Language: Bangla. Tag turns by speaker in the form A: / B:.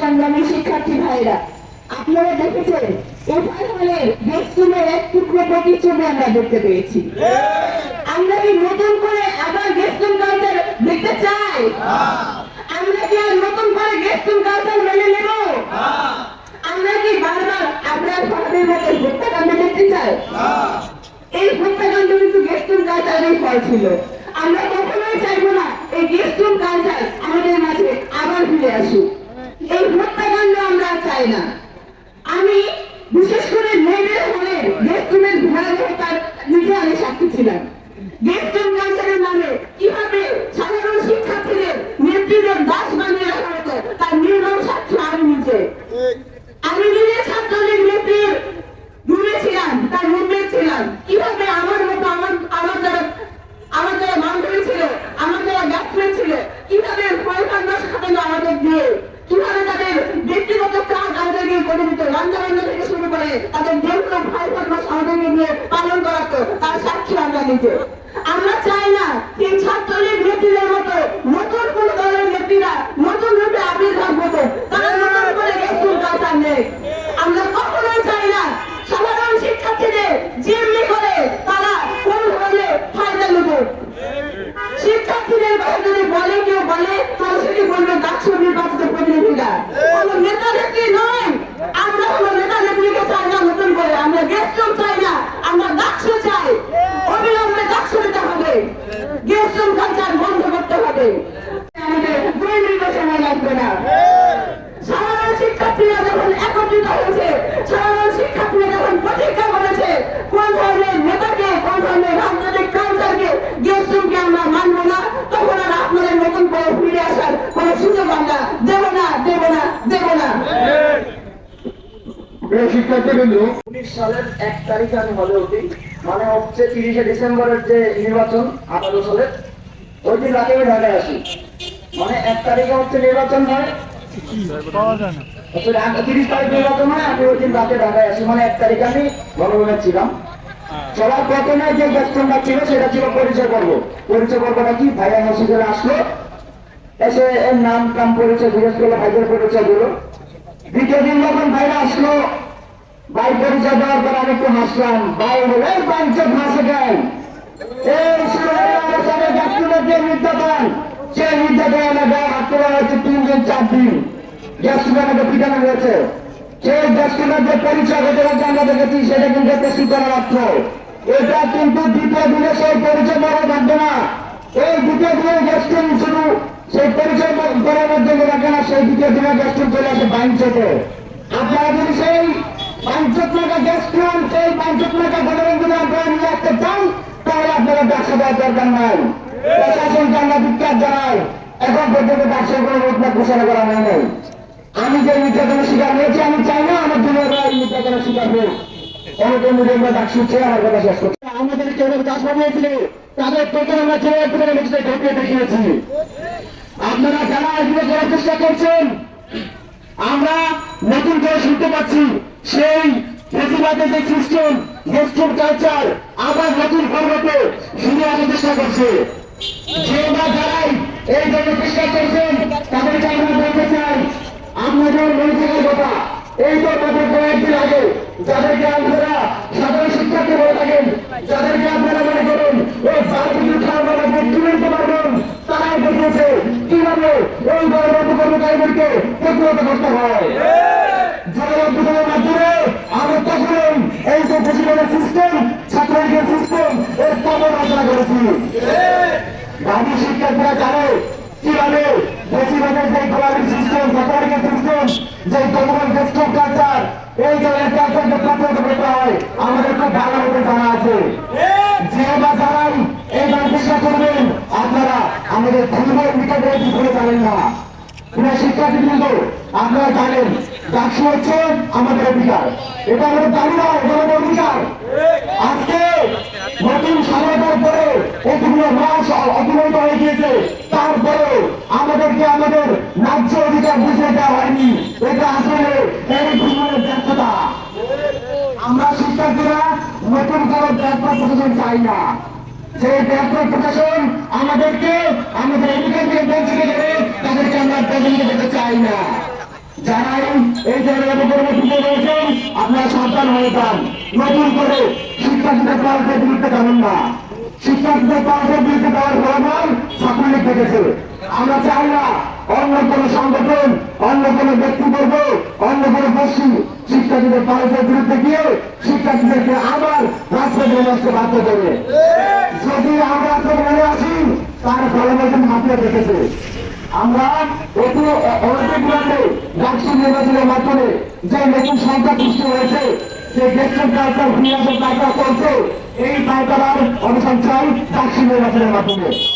A: সংগ্রামী শিক্ষার্থী ভাইরা আপনারা দেখেছেন এফআই হলের গেস্টুমের এক টুকরো প্রতিচ্ছবি আমরা দেখতে পেয়েছি। আমরা কি নতুন করে আবার গেস্টুম কালচার দেখতে চাই। আমরা কি আর নতুন করে গেস্টুম কালচার মেনে নেব? আমরা কি বারবার আপনার ফাঁদের মতো হত্যাকাণ্ড দেখতে চাই? এই হত্যাকাণ্ড কিন্তু গেস্টুম কালচারের ফল ছিল। আমরা কখনোই চাইব না এই গেস্টুম কালচার আমাদের মাঝে আবার ফিরে আসুক। এই হত্যাকাণ্ড আমরা চাই না আমি বিশেষ করে মেয়েদের হলে গেস্টুমের ভয়াবহতার নিজে আমি সাক্ষী ছিলাম গেস্টুম কালচারের নামে কীভাবে সাধারণ শিক্ষার্থীদের নেত্রীদের দাস বানিয়ে রাখা হতো তার নির্মম সাক্ষ্য আমি নিজে আমি নিজে ছাত্রলীগ নেত্রীর রুমে ছিলাম তার রুমে ছিলাম কীভাবে আমার মতো আমার আমার যারা আমার যারা বান্ধবী ছিল আমার যারা ব্যাটসম্যান ছিল কীভাবে পয়সা নষ্ট খাটানো আমাদের দিয়ে কীভাবে তাদের ব্যক্তিগত কাজ করে রান্না বান্না থেকে শুরু করে তাদের যেগুলো ভাই সহযোগী নিয়ে পালন করাতো তার সাক্ষী আমরা নিজে। আমরা চাই না যে ছাত্রলীগ নেত্রীদের মতো নতুন আমরা গেস্ট রুম চাই না আমরা ডাকসু চাই অবিলম্বে ডাকসু নিতে হবে গেস্ট রুম কালচার বন্ধ করতে হবে আমাদের দুই মিনিট সময় লাগবে না সাধারণ শিক্ষার্থীরা যখন একত্রিত হয়েছে সাধারণ শিক্ষার্থীরা যখন প্রতিজ্ঞা করেছে কোন ধরনের নেতাকে কোন ধরনের রাজনৈতিক কালচারকে গেস্টুমকে আমরা মানবো না তখন আর আপনাদের নতুন করে ফিরে আসার কোনো সুযোগ আমরা দেব না দেব না দেব না
B: প্রিয়
C: মানে মানে মানে সেটা ছিল পরিচয় পরিচয় আসলো। এসে নাম পরিচয় ভাইদের পরিচয় দ্বিতীয় দিন যখন ভাইরা আসলো ভাই পরিচয় দেওয়ার পর আমি একটু হাসলাম। ভাই এই পঞ্চায়েত হাসে দেন এই শুরুর আলোচনা যে নির্যাতন। সেই নির্যাতন হাত তোলা হয়েছে তিন চার দিন গ্যাসগুলো আমাকে পিটানো হয়েছে। সেই গ্যাসগুলোর যে পরিচয় গতকালকে আমরা দেখেছি, সেটা কিন্তু একটা সূচনা মাত্র এটা কিন্তু দ্বিতীয় দিনে সেই পরিচয় বড় থাকবে না। এই দ্বিতীয় দিনে গ্যাসটিন শুধু সেই পরিচয় করার মাধ্যমে রাখে না, সেই দ্বিতীয় দিনে গ্যাসটিন চলে আসে বাইঞ্চতে আপনারা গ্যাস খান সেই পাঞ্চত টাকা যদি আপনারা নিয়ে চান, তাহলে আপনারা ব্যবসা দেওয়ার দরকার নাই। প্রশাসনকে আমরা বিখ্যাত জানাই এখন পর্যন্ত ব্যবসার কোনো রোডম্যাপ ঘোষণা করা হয় নাই। আমি যে নির্যাতনের শিকার হয়েছি, আমি চাই না আমার ভাই নির্যাতনের শিকার হোক। আপনারা যারা চেষ্টা করছেন, আমরা নতুন করে শুনতে পাচ্ছি, সেই নতুন চেষ্টা করছেন, তাদেরকে আমরা বলতে চাই আপনাদের মনে থাকার কথা। এই তো বলে ওই বারবিজু খাওয়ার তুলতে পারবেন তারাই কীভাবে হয়। মাধ্যমে এই যে প্রেসিডেন্টের সিস্টেম ছাত্রলীগের সিস্টেম এর কমন আলোচনা করেছি। বাকি শিক্ষার্থীরা জানে কীভাবে বেশিরভাগের যে গোলামী সিস্টেম ছাত্রলীগের সিস্টেম যে গভর্নমেন্ট সিস্টেম কালচার এই ধরনের কালচারকে প্রতিহত করতে হয়। আমাদের খুব ভালো মতো জানা আছে। যে বা যারাই এই চেষ্টা করবেন। আপনারা আমাদের ধর্মের নিকটে ভুলে যাবেন না। প্রিয় শিক্ষার্থীবৃন্দ, আপনারা জানেন ডাকসু হচ্ছে আমাদের অধিকার এটা আমাদের দাবি নয় এটা আমাদের অধিকার আজকে নতুন স্বাধীনতার পরে এতগুলো মাস অতিবাহিত হয়ে গিয়েছে। তারপরে আমাদেরকে আমাদের ন্যায্য অধিকার বুঝে দেওয়া হয়নি। এটা আসলে এই ঘুমের ব্যর্থতা। আমরা শিক্ষার্থীরা নতুন কোনো ব্যর্থ প্রশাসন চাই না। সেই ব্যর্থ প্রশাসন আমাদেরকে আমাদের থেকে বঞ্চিত করে তাদেরকে আমরা রাজনীতি দেখতে চাই না। যারা এই- জায়গায় পরবর্তীতে রয়েছেন আপনারা সাবধান হয়ে যান। নতুন করে শিক্ষার্থীদের পাল্টের বিরুদ্ধে যাবেন না। শিক্ষার্থীদের পাল্টের বিরুদ্ধে দেওয়ার ফলাফল ছাত্রলীগ দেখেছে। আমরা চাই না অন্য কোন সংগঠন, অন্য কোন ব্যক্তিবর্গ, অন্য কোন গোষ্ঠী শিক্ষার্থীদের পাল্টের বিরুদ্ধে গিয়ে শিক্ষার্থীদেরকে আবার রাস্তায় আসতে বাধ্য করবে। যদি আমরা বেরিয়ে আসি, তার ফলাফল কিন্তু হাতিয়ে দেখেছে। আমরা অতি অনতিগুলোতে ডাকসু নির্বাচনের মাধ্যমে যে নতুন সংখ্যা সৃষ্টি হয়েছে, যে দেশের কালচার ফিরে আসার চলছে, এই কালচার অবসান চাই ডাকসু নির্বাচনের মাধ্যমে।